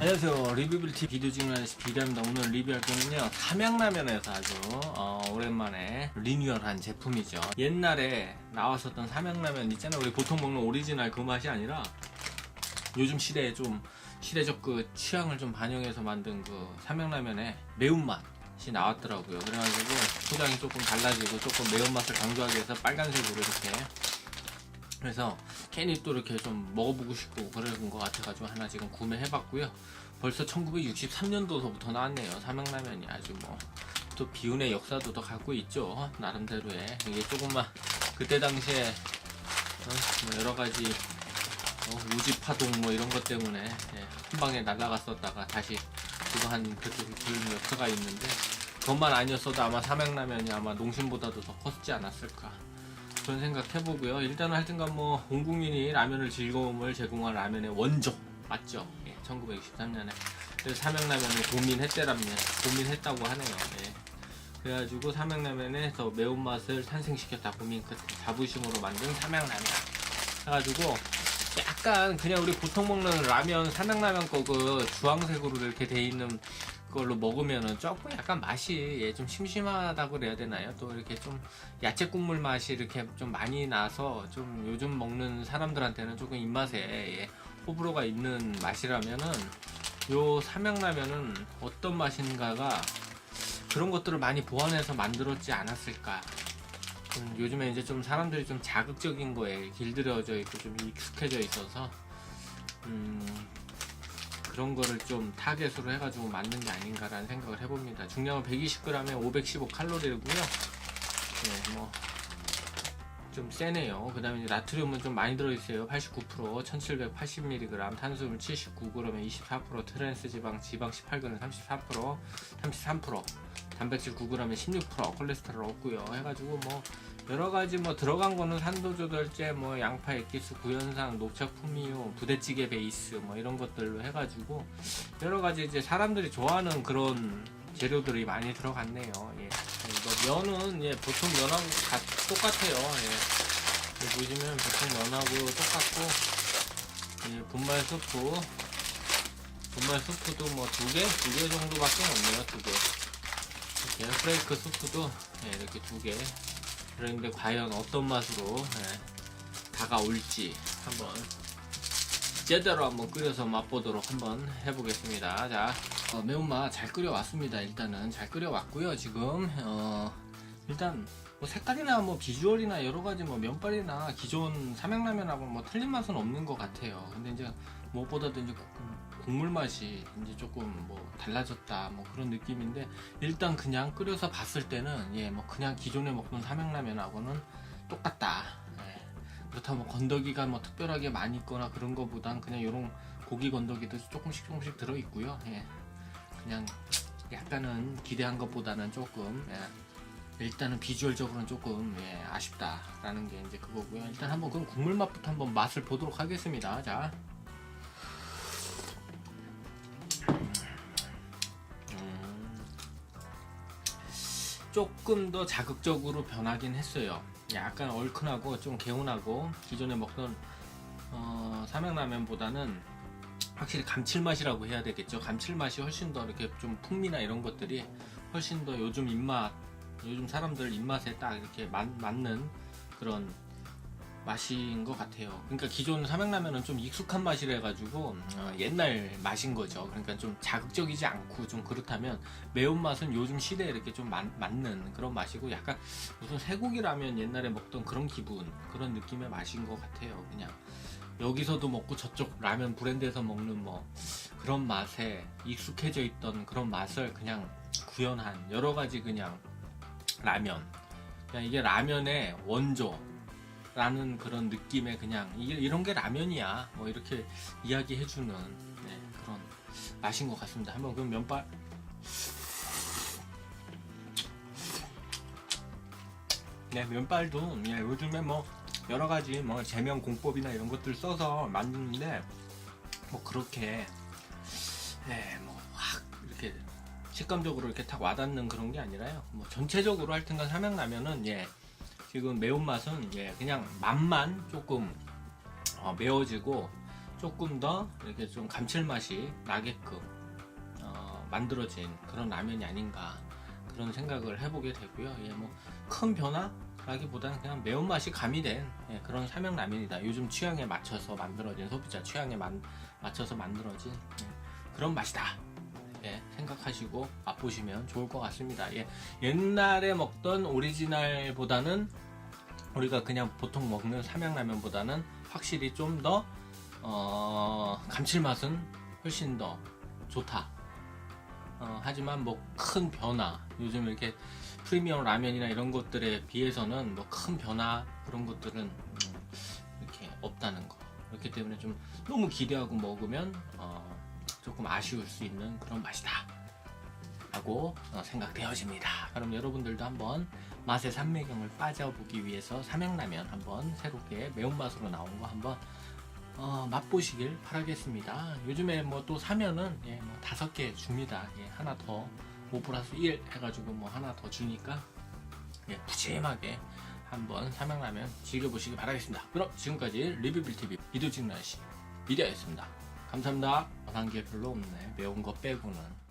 안녕하세요. 리뷰빌티 비디오 찍는 비디오입니다 오늘 리뷰할 거는요 삼양라면에서 아주 어, 오랜만에 리뉴얼한 제품이죠. 옛날에 나왔었던 삼양라면 있잖아요. 우리 보통 먹는 오리지널 그 맛이 아니라 요즘 시대에 좀 시대적 그 취향을 좀 반영해서 만든 그 삼양라면의 매운맛이 나왔더라고요. 그래가지고 포장이 조금 달라지고 조금 매운맛을 강조하기 위해서 빨간색으로 이렇게 그래서 괜히 또 이렇게 좀 먹어보고 싶고 그런 것 같아가지고 하나 지금 구매해봤고요. 벌써 1963년도서부터 나왔네요. 삼양라면이 아주 뭐 또 비운의 역사도 더 갖고 있죠. 나름대로의 이게 조금만 그때 당시에 어, 뭐 여러 가지 어, 우지 파동 뭐 이런 것 때문에 예, 한 방에 날아갔었다가 다시 그거 한 그렇게 그런 역사가 있는데 그것만 아니었어도 아마 삼양라면이 아마 농심보다도 더 컸지 않았을까. 그런 생각 해보고요. 일단은 하여튼간 뭐, 온 국민이 라면을 즐거움을 제공한 라면의 원조. 맞죠? 예, 1963년에. 그래서 삼양라면을 고민했대랍니다. 고민했다고 하네요. 예. 그래가지고 삼양라면에 더 매운맛을 탄생시켰다. 고민 끝에 자부심으로 만든 삼양라면. 해가지고, 약간 그냥 우리 보통 먹는 라면, 삼양라면 거그 주황색으로 이렇게 돼 있는 걸로 먹으면은 조금 약간 맛이 예, 좀 심심하다고 그래야 되나요? 또 이렇게 좀 야채 국물 맛이 이렇게 좀 많이 나서 좀 요즘 먹는 사람들한테는 조금 입맛에 예, 호불호가 있는 맛이라면은 요 삼양라면은 어떤 맛인가가 그런 것들을 많이 보완해서 만들었지 않았을까. 음, 요즘에 이제 좀 사람들이 좀 자극적인 거에 길들여져 있고 좀 익숙해져 있어서 음, 그런 거를 좀 타겟으로 해가지고 만든 게 아닌가라는 생각을 해봅니다. 중량은 120g에 515칼로리고요. 네, 뭐. 좀 세네요. 그 다음에 나트륨은 좀 많이 들어있어요. 89%, 1780mg, 탄수화물 79g에 24%, 트랜스 지방, 지방 18g에 34%, 33%, 단백질 9g에 16%, 콜레스테롤 없고요. 해가지고 뭐 여러 가지 뭐 들어간 거는 산도 조절제, 뭐 양파 액기스, 구연산, 녹차 풍미유, 부대찌개 베이스 뭐 이런 것들로 해가지고 여러 가지 이제 사람들이 좋아하는 그런 재료들이 많이 들어갔네요. 예. 뭐 면은 예 보통 면하고 가- 똑같아요. 예. 보시면 보통 면하고 똑같고 예, 분말 스프 분말 스프도 뭐 두 개, 두 개 정도밖에 없네요. 두 개. 이렇게 프레이크 스프도 예, 이렇게 두 개. 그런데 과연 어떤 맛으로 예, 다가올지 한번 제대로 한번 끓여서 맛보도록 한번 해보겠습니다. 자, 어, 매운맛 잘 끓여왔습니다. 일단은 잘 끓여왔고요. 지금 어, 일단 뭐 색깔이나 뭐 비주얼이나 여러 가지 뭐 면발이나 기존 삼양라면하고 뭐 틀린 맛은 없는 것 같아요. 근데 이제 무엇보다도 이제 국- 국물 맛이 이제 조금 뭐 달라졌다 뭐 그런 느낌인데 일단 그냥 끓여서 봤을 때는 예 뭐 그냥 기존에 먹던 삼양라면하고는 똑같다. 예. 그렇다면 뭐 건더기가 뭐 특별하게 많이 있거나 그런 거보단 그냥 이런 고기 건더기도 조금씩 조금씩 들어 있고요. 예. 그냥 약간은 기대한 것보다는 조금 예. 일단은 비주얼적으로는 조금 예, 아쉽다라는 게 이제 그거고요. 일단 한번 그럼 국물 맛부터 한번 맛을 보도록 하겠습니다. 자. 조금 더 자극적으로 변하긴 했어요. 약간 얼큰하고 좀 개운하고 기존에 먹던 어, 삼양라면보다는 확실히 감칠맛이라고 해야 되겠죠. 감칠맛이 훨씬 더 이렇게 좀 풍미나 이런 것들이 훨씬 더 요즘 입맛, 요즘 사람들 입맛에 딱 이렇게 맞, 맞는 그런 맛인 것 같아요. 그러니까 기존 삼양라면은 좀 익숙한 맛이라 해가지고 어, 옛날 맛인 거죠. 그러니까 좀 자극적이지 않고 좀 그렇다면 매운맛은 요즘 시대에 이렇게 좀 맞, 맞는 그런 맛이고 약간 무슨 쇠고기 라면 옛날에 먹던 그런 기분 그런 느낌의 맛인 것 같아요. 그냥 여기서도 먹고 저쪽 라면 브랜드에서 먹는 뭐 그런 맛에 익숙해져 있던 그런 맛을 그냥 구현한 여러 가지 그냥 라면 그냥 이게 라면의 원조 라는 그런 느낌의 그냥 이런 게 라면이야 뭐 이렇게 이야기해주는 네, 그런 맛인 것 같습니다. 한번 그럼 면발 네 면발도 예, 요즘에 뭐 여러 가지 뭐 제명 공법이나 이런 것들 써서 만드는데 뭐 그렇게 예뭐확 이렇게 식감적으로 이렇게 탁 와닿는 그런 게 아니라요. 뭐 전체적으로 하여튼간 삼양라면은 예 지금 매운맛은 예 그냥 맛만 조금 어, 매워지고 조금 더 이렇게 좀 감칠맛이 나게끔 어, 만들어진 그런 라면이 아닌가 그런 생각을 해보게 되고요. 예, 뭐큰 변화라기보다는 그냥 매운맛이 가미된 예, 그런 삼양 라면이다. 요즘 취향에 맞춰서 만들어진 소비자 취향에 만- 맞춰서 만들어진 예, 그런 맛이다. 예, 생각하시고 맛보시면 좋을 것 같습니다. 예, 옛날에 먹던 오리지널보다는 우리가 그냥 보통 먹는 삼양라면보다는 확실히 좀더 어, 감칠맛은 훨씬 더 좋다. 어, 하지만 뭐 큰 변화, 요즘 이렇게 프리미엄 라면이나 이런 것들에 비해서는 뭐 큰 변화 그런 것들은 음, 이렇게 없다는 거. 그렇기 때문에 좀 너무 기대하고 먹으면 어, 조금 아쉬울 수 있는 그런 맛이다. 라고 어, 생각되어집니다. 그럼 여러분들도 한번 맛의 산매경을 빠져보기 위해서 삼양라면 한번 새롭게 매운맛으로 나온 거 한번 어, 맛보시길 바라겠습니다. 요즘에 뭐 또 사면은 예, 뭐 다섯 개 줍니다. 예, 하나 더, 5 플러스 1 해가지고 뭐 하나 더 주니까 예, 푸짐하게 한번 삼양라면 즐겨보시기 바라겠습니다. 그럼 지금까지 리뷰빌TV 찍는 아저씨 미디어였습니다. 감사합니다. 한 게 별로 없네. 매운 거 빼고는.